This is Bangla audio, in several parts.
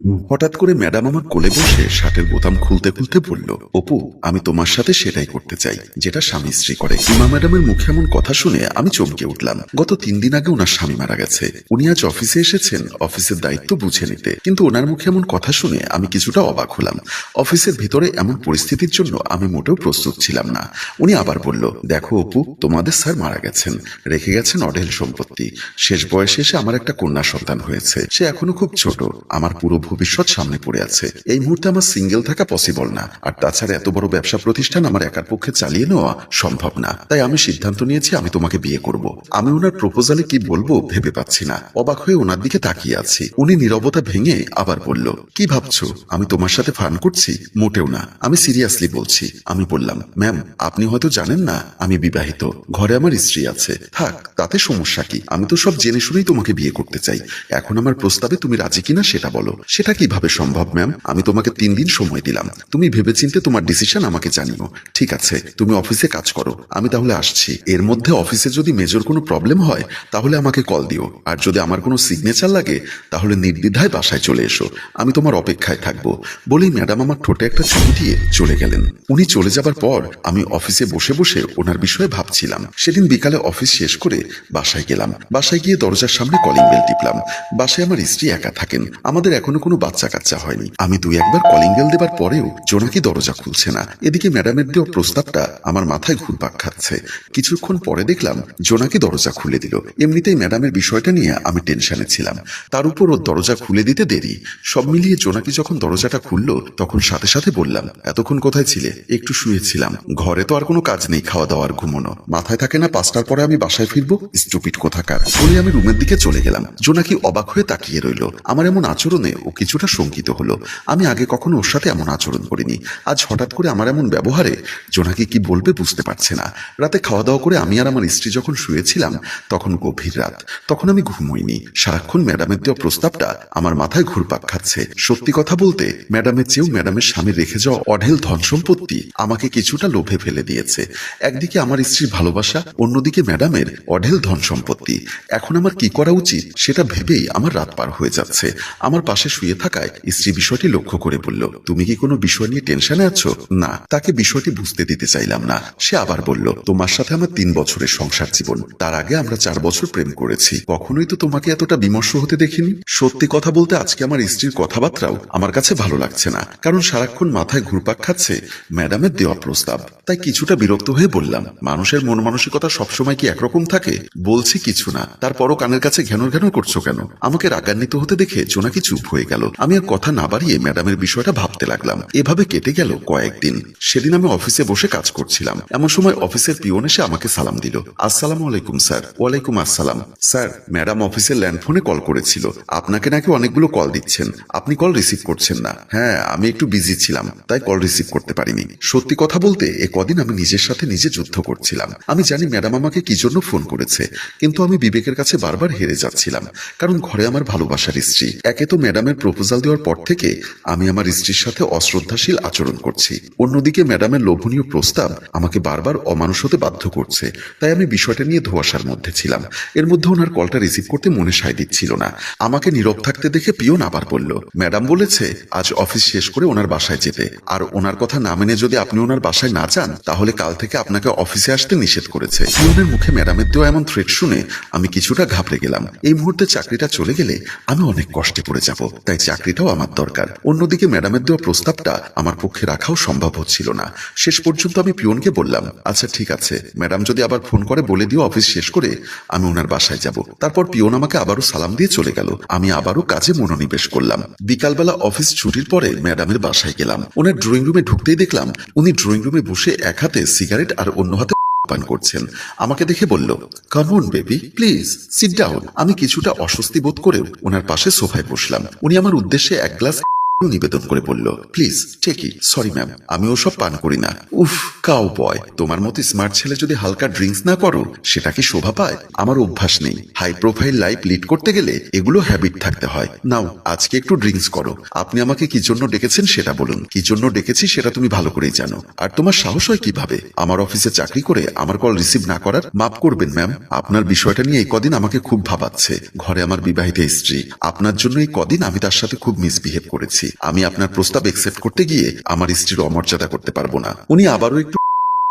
হঠাৎ করে ম্যাডাম আমার কোলে বসে শার্টের বোতাম খুলতে খুলতে বলল, অপু, আমি তোমার সাথে সেটাই করতে চাই, যেটা স্বামী স্ত্রী করে। ইমা ম্যাডামের মুখে এমন কথা শুনে আমি চমকে উঠলাম। গত তিন দিন আগে ওনার স্বামী মারা গেছে। উনি আজ অফিসে এসেছেন, অফিসের দায়িত্ব বুঝে নিতে। কিন্তু ওনার মুখে এমন কথা শুনে আমি কিছুটা অবাক হলাম। অফিসের ভিতরে এমন পরিস্থিতির জন্য আমি মোটেও প্রস্তুত ছিলাম না। উনি আবার বলল, দেখো অপু, তোমাদের স্যার মারা গেছেন। রেখে গেছেন অঢেল সম্পত্তি। শেষ বয়সে এসে আমার একটা কন্যা সন্তান হয়েছে। সে এখনও খুব ছোট। আমার পুরো ভবিষ্যৎ সামনে পড়ে আছে। এই মুহূর্তে আমার সিঙ্গেল থাকা পসিবল না। আর তাছাড়া এত বড় ব্যবসা প্রতিষ্ঠান আমার একার পক্ষে চালিয়ে নেওয়া সম্ভব না। তাই আমি সিদ্ধান্ত নিয়েছি, আমি তোমাকে বিয়ে করব। আমি ওনার প্রপোজালে কি বলব ভেবে পাচ্ছি না। অবাক হয়ে ওনার দিকে তাকিয়ে আছি। উনি নীরবতা ভেঙে আবার বলল, কি ভাবছ? আমি তোমার সাথে ফান করছি? মোটেও না। আমি সিরিয়াসলি বলছি। আমি বললাম, ম্যাম, আপনি হয়তো জানেন না, আমি বিবাহিত। ঘরে আমার স্ত্রী আছে। থাক, তাতে সমস্যা কি? আমি তো সব জেনে শুনেই তোমাকে বিয়ে করতে চাই। এখন আমার প্রস্তাবে তুমি রাজি কিনা সেটা বলো। সেটা কীভাবে সম্ভব ম্যাম আমি তোমাকে তিন দিন সময় দিলাম। তুমি ভেবেচিন্তে তোমার ডিসিশন আমাকে জানিও। ঠিক আছে, তুমি অফিসে কাজ করো। আমি তাহলে আসছি। এর মধ্যে অফিসে যদি মেজর কোনো প্রবলেম হয়, তাহলে আমাকে কল দিও। আর যদি আমার কোনো সিগনেচার লাগে, তাহলে নির্দ্বিধায় বাসায় চলে এসো। আমি তোমার অপেক্ষায় থাকব। বলেই ম্যাডাম আমার ঠোঁটে একটা ছবি দিয়ে চলে গেলেন। উনি চলে যাবার পর আমি অফিসে বসে বসে ওনার বিষয়ে ভাবছিলাম। সেদিন বিকালে অফিস শেষ করে বাসায় গেলাম। বাসায় গিয়ে দরজার সামনে কলিং বেল টিপলাম। বাসায় আমার স্ত্রী একা থাকেন। আমাদের এখনও কোনো বাচ্চা কাচ্চা হয়নি। আমি দুই একবার কলিং বেল দেবার পরেও জোনাকি দরজা খুলছে না। এদিকে ম্যাডামের দেওয়া প্রস্তাবটা আমার মাথায় ঘুরপাক খাচ্ছে। কিছুক্ষণ পরে দেখলাম জোনাকি দরজা খুলে দিল। এমনিতেই ম্যাডামের বিষয়টা নিয়ে আমি টেনশনে ছিলাম। তার উপর ওর দরজা খুলে দিতে দেরি। সব মিলিয়ে জোনাকি যখন দরজাটা খুললো, তখন সাথে সাথে বললাম, এতক্ষণ কোথায় ছিলে? একটু শুয়েছিলাম। ঘরে তো আর কোনো কাজ নেই, খাওয়া দাওয়ার ঘুমোনো। মাথায় থাকে না পাঁচটার পরে আমি বাসায় ফিরবো? স্টুপিট কোথাকার? বলে আমি রুমের দিকে চলে গেলাম। জোনাকি অবাক হয়ে তাকিয়ে রইল। আমার এমন আচরণে ও কিছুটা শঙ্কিত হলো। আমি আগে কখনো ওর সাথে এমন আচরণ করিনি। আজ হঠাৎ করে আমার এমন ব্যবহারে জোনাকি কি বলবে বুঝতে পারছে না। রাতে খাওয়া দাওয়া করে আমি আর আমার স্ত্রী যখন শুয়েছিলাম, তখন গভীর রাত। তখন আমি ঘুমোইনি। সারাক্ষণ ম্যাডামের দেওয়া প্রস্তাবটা আমার মাথায় ঘুরপাক খাচ্ছে। সত্যি কথা বলতে, ম্যাডামের চেয়েও ম্যাডামের স্বামী রেখে যাওয়া অঢেল ধন সম্পত্তি আমাকে কিছুটা লোভে ফেলে দিয়েছে। একদিকে আমার স্ত্রীর ভালোবাসা, অন্যদিকে ম্যাডামের অঢেল ধন সম্পত্তি। এখন আমার কি করা উচিত, সেটা ভেবেই আমার রাত পার হয়ে যাচ্ছে। আমার পাশে শুয়ে থাকায় স্ত্রী বিষয়টি লক্ষ্য করে বলল, তুমি কি কোনো বিষয় নিয়ে টেনশনে আছো? না, তাকে বিষয়টি বুঝতে দিতে চাইলাম না। সে আবার বলল, তোমার সাথে আমার তিন বছরের সংসার জীবন। তার আগে আমরা চার বছর প্রেম করেছি। কখনোই তো তোমাকে এতটা বিমর্ষ হতে দেখিনি। সত্যি কথা বলতে আজকে আমার স্ত্রীর কথাবার্তাও আমার কাছে ভালো লাগছে না, কারণ সারাক্ষণ মাথায় ঘুরপাক খাচ্ছে ম্যাডামের দেওয়া প্রস্তাব। তাই কিছুটা বিরক্ত হয়ে বললাম, মানুষের মন মানসিকতা সবসময় কি একরকম থাকে? বলছি কিছু না। তারপরও কানের কাছে ঘ্যানর ঘ্যানর করছ কেন? আমাকে রাগান্বিত হতে দেখে জোনাকি চুপ হয়ে গেল। আমি আর কথা না বাড়িয়ে ম্যাডামের বিষয়টা ভাবতে লাগলাম। এভাবে কেটে গেল কয়েকদিন। সেদিন আমি অফিসে বসে কাজ করছিলাম। এমন সময় অফিসের পিওন এসে আমাকে সালাম দিল। আসসালামু আলাইকুম, স্যার। ওয়ালাইকুম আসসালাম। স্যার, ম্যাডাম অফিসের ল্যান্ডফোনে কল করেছিল। আপনাকে নাকি অনেকগুলো কল দিচ্ছেন। আপনি কল রিসিভ করছেন না। হ্যাঁ আমি একটু বিজি ছিলাম, তাই কল রিসিভ করতে পারিনি। সত্যি কথা বলতে, এ কদিন আমি নিজের সাথে নিজে যুদ্ধ করছিলাম। আমি জানি ম্যাডাম আমাকে কি জন্য ফোন করেছে, কিন্তু আমি বিবেকের কাছে বারবার হেরে যাচ্ছিলাম, কারণ ঘরে আমার ভালোবাসার স্ত্রী। একে তো ম্যাডামের প্রপোজাল দেওয়ার পর থেকে আমি আমার স্ত্রীর সাথে অশ্রদ্ধাশীল আচরণ করছি। অন্যদিকে ম্যাডামের লোভনীয় প্রস্তাব আমাকে বারবার অমানুষ হতে বাধ্য করছে। তাই আমি বিষয়টা নিয়ে ধোয়াশার মধ্যে ছিলাম। এর মধ্যে ওনার কলটা রিসিভ করতে মনে সায় দিচ্ছিল না। আমাকে নীরব থাকতে দেখে পিয়ন আবার বলল, ম্যাডাম বলেছে আজ অফিস শেষ করে ওনার বাসায় যেতে। আর ওনার কথা না মেনে যদি আপনি ওনার বাসায় না যান, তাহলে কাল থেকে আপনাকে অফিসে আসতে নিষেধ করেছে। পিয়নের মুখে ম্যাডামের দেওয়া এমন থ্রেট শুনে আমি কিছুটা ঘাবড়ে গেলাম। এই মুহূর্তে চাকরিটা চলে গেলে আমি অনেক কষ্টে পড়ে যাব। তাই চাকরিটাও আমার দরকার। অন্যদিকে ম্যাডামের দেওয়া প্রস্তাবটা আমার পক্ষে রাখাও সম্ভব হচ্ছিল না। শেষ পর্যন্ত আমি পিয়নকে বললাম আচ্ছা ঠিক আছে। ম্যাডাম যদি আবার ফোন করে বলে দিও অফিস শেষ করে আমি ওনার বাসায় যাব। তারপর পিয়ন আমাকে আবারও সালাম দিয়ে চলে গেল। আমি আবারও কাজে মনোনিবেশ করলাম। বিকালবেলা অফিস ছুটির পরে ম্যাডামের বাসায় গেলাম। ওনার ড্রয়িং রুমে ঢুকতেই দেখলাম, উনি ড্রয়িং রুমে বসে এক হাতে সিগারেট আর অন্য হাতে পান করছেন। আমাকে দেখে বলল come on baby, please sit down আমি কিছুটা অস্বস্তি বোধ করেও ওনার পাশে সোফায় বসলাম। উনি আমার উদ্দেশ্যে এক গ্লাস নিবেদন করে বলল প্লিজ টেকি সরি ম্যাম আমি ওসব পান করি না। উফ কাউ বয় তোমার মতো স্মার্ট ছেলে যদি হালকা ড্রিঙ্কস না করো, সেটা কি শোভা পায়? আমার অভ্যাস নেই। হাই প্রোফাইল লাইফ লিড করতে গেলে এগুলো হ্যাবিট থাকতে হয়। নাও, আজকে একটু ড্রিঙ্কস করো। আপনি আমাকে কি জন্য ডেকেছেন সেটা বলুন। কি জন্য ডেকেছি সেটা তুমি ভালো করেই জানো। আর তোমার সাহস হয় কীভাবে? আমার অফিসে চাকরি করে আমার কল রিসিভ না করার মাফ করবেন ম্যাম আপনার বিষয়টা নিয়ে এই কদিন আমাকে খুব ভাবাচ্ছে। ঘরে আমার বিবাহিত স্ত্রী। আপনার জন্য এই কদিন আমি তার সাথে খুব মিসবিহেভ করেছি। আমি আপনার প্রস্তাব একসেপ্ট করতে গিয়ে আমার স্ত্রীর অমর্যাদা করতে পারব না। উনি আবারও একটু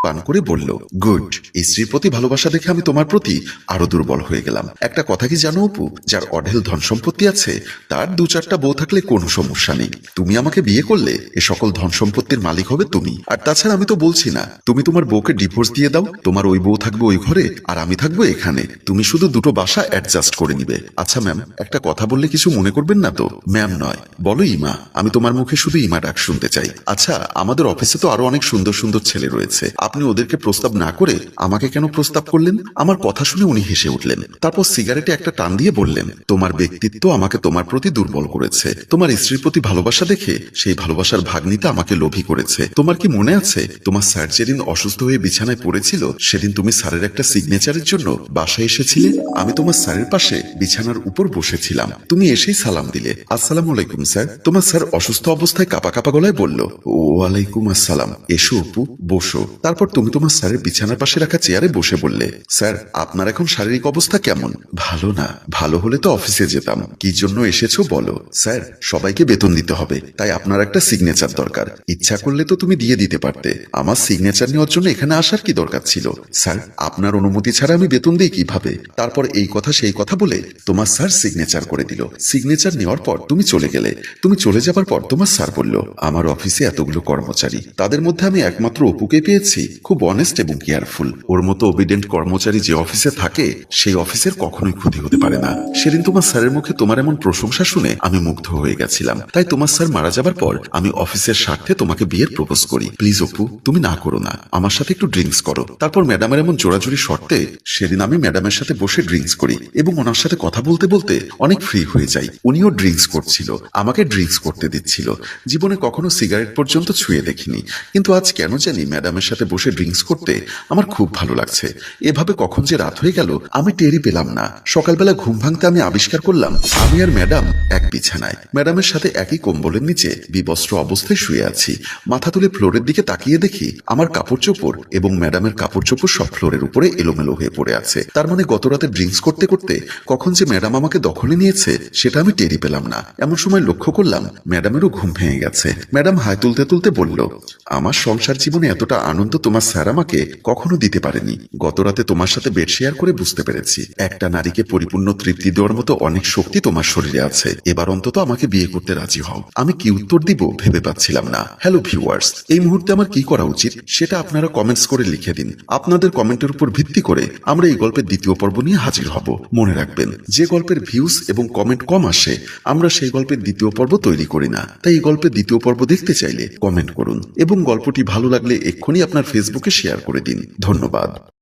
পান করে বলল, গুড স্ত্রীর প্রতি ভালোবাসা দেখে আমি তোমার প্রতি আরও দুর্বল হয়ে গেলাম। একটা কথা কি জানো অপু? যার অঢেল ধন সম্পত্তি আছে, তার দু চারটা বউ থাকলে কোনো সমস্যা নেই। তুমি আমাকে বিয়ে করলে এ সকল ধন সম্পত্তির মালিক হবে তুমি। আর তাছাড়া আমি তো বলছি না, তুমি তোমার বউকে ডিভোর্স দিয়ে দাও, তোমার ওই বউ থাকবে ওই ঘরে, আর আমি থাকব এখানে। তুমি শুধু দুটো বাসা অ্যাডজাস্ট করে নিবে। আচ্ছা ম্যাম, একটা কথা বললে কিছু মনে করবেন না তো? ম্যাম নয়, বলো ইমা, আমি তোমার মুখে শুধু ইমা ডাক শুনতে চাই। আচ্ছা আমাদের অফিসে তো আরও অনেক সুন্দর সুন্দর ছেলে রয়েছে। আপনি ওদেরকে প্রস্তাব না করে আমাকে কেন প্রস্তাব করলেন? আমার কথা শুনে উনি হেসে উঠলেন। তারপর সিগারেটে একটা টান দিয়ে বললেন, তোমার ব্যক্তিত্ব আমাকে তোমার প্রতি দুর্বল করেছে। তোমার স্ত্রীর প্রতি ভালোবাসা দেখে সেই ভালোবাসার ভাগ নিতে আমাকে লোভী করেছে। তোমার কি মনে আছে, তোমার স্যার যেদিন অসুস্থ হয়ে বিছানায় পড়েছিল, সেদিন তুমি স্যারের একটা সিগনেচারের জন্য বাসায় এসেছিলে? আমি তোমার স্যারের পাশে বিছানার উপর বসেছিলাম। তুমি এসেই সালাম দিলে। আসসালাম আলাইকুম, স্যার। তোমার স্যার অসুস্থ অবস্থায় কাপা কাপা গলায় বলল, ওয়ালাইকুম আসসালাম। এসো অপু বসো। তারপর তুমি তোমার স্যারের বিছানার পাশে রাখা চেয়ারে বসে বললে, স্যার, আপনার এখন শারীরিক অবস্থা কেমন? ভালো না, ভালো হলে তো অফিসে যেতাম। কি জন্য এসেছ বলো? স্যার, সবাইকে বেতন দিতে হবে, তাই আপনার একটা সিগনেচার দরকার। ইচ্ছা করলে তো তুমি দিয়ে দিতে পারতে। আমার সিগনেচার নেওয়ার জন্য এখানে আসার কি দরকার ছিল? স্যার, আপনার অনুমতি ছাড়া আমি বেতন দিই কীভাবে? তারপর এই কথা, সেই কথা বলে তোমার স্যার সিগনেচার করে দিল। সিগনেচার নেওয়ার পর তুমি চলে গেলে। তুমি চলে যাবার পর তোমার স্যার বলল, আমার অফিসে এতগুলো কর্মচারী, তাদের মধ্যে আমি একমাত্র অপুকে পেয়েছি। খুব অনেস্ট এবং কেয়ারফুল ওর মতো ওবিডেন্ট কর্মচারী যে অফিসে থাকে, সেই অফিসের কখনোই ক্ষতি হতে পারে না। সেদিন তোমার স্যারের মুখে তোমার এমন প্রশংসা শুনে আমি মুগ্ধ হয়ে গেছিলাম। তাই তোমার স্যার মারা যাবার পর আমি অফিসের স্বার্থে তোমাকে বিয়ের প্রপোজ করি। প্লিজ অপু, তুমি না করো না। আমার সাথে একটু ড্রিঙ্কস করো। তারপর ম্যাডামের এমন জোরাজুরি শর্তে সেদিন আমি ম্যাডামের সাথে বসে ড্রিঙ্কস করি এবং ওনার সাথে কথা বলতে বলতে অনেক ফ্রি হয়ে যাই। উনিও ড্রিঙ্কস করছিল, আমাকে ড্রিঙ্কস করতে দিচ্ছিল। জীবনে কখনো সিগারেট পর্যন্ত ছুঁয়ে দেখিনি। কিন্তু আজ কেন জানি ম্যাডামের সাথে বসে ড্রিঙ্কস করতে আমার খুব ভালো লাগছে। এভাবে কখন যে রাত হয়ে গেল, আমি টেরই পেলাম না। সকালবেলা ঘুম ভাঙতে আমি আবিষ্কার করলাম, আমি আর ম্যাডাম এক বিছানায়। ম্যাডামের সাথে একই কম্বলের নিচে বিবস্ত্র অবস্থায় শুয়ে আছি। মাথা তুলে ফ্লোরের দিকে তাকিয়ে দেখি, আমার কাপড় চোপড় এবং ম্যাডামের কাপড় চোপড় সব ফ্লোরের উপরে এলোমেলো হয়ে পড়ে আছে। তার মানে গত রাতে ড্রিঙ্কস করতে করতে কখন যে ম্যাডাম আমাকে দখলে নিয়েছে, সেটা আমি টেরি পেলাম না। এমন সময় লক্ষ্য করলাম, ম্যাডামেরও ঘুম ভেঙে গেছে। ম্যাডাম হায় তুলতে তুলতে বলল, আমার সংসার জীবনে এতটা আনন্দ তোমার স্যার আমাকে কখনো দিতে পারেনি। গত রাতে তোমার সাথে বেড শেয়ার করে বুঝতে পেরেছি। একটা নারীকে পরিপূর্ণ তৃপ্তি দেওয়ার মতো অনেক শক্তি তোমার শরীরে আছে। এবার অন্তত আমাকে বিয়ে করতে রাজি হও। আমি কি উত্তর দিব ভেবে পাচ্ছিলাম না। হ্যালো ভিউয়ার্স এই মুহূর্তে আমার কি করা উচিত সেটা আপনারা কমেন্টস করে লিখে দিন। আপনাদের কমেন্টের উপর ভিত্তি করে আমরা এই গল্পের দ্বিতীয় পর্ব নিয়ে হাজির হব। মনে রাখবেন, যে গল্পের ভিউজ এবং কমেন্ট কম আসে, আমরা সেই গল্পের দ্বিতীয় পর্ব তৈরি করি না। তাই এই গল্পের দ্বিতীয় পর্ব দেখতে চাইলে কমেন্ট করুন। এবং গল্পটি ভালো লাগলে এক্ষুনি আপনার ফেসবুকে শেয়ার করে দিন। ধন্যবাদ।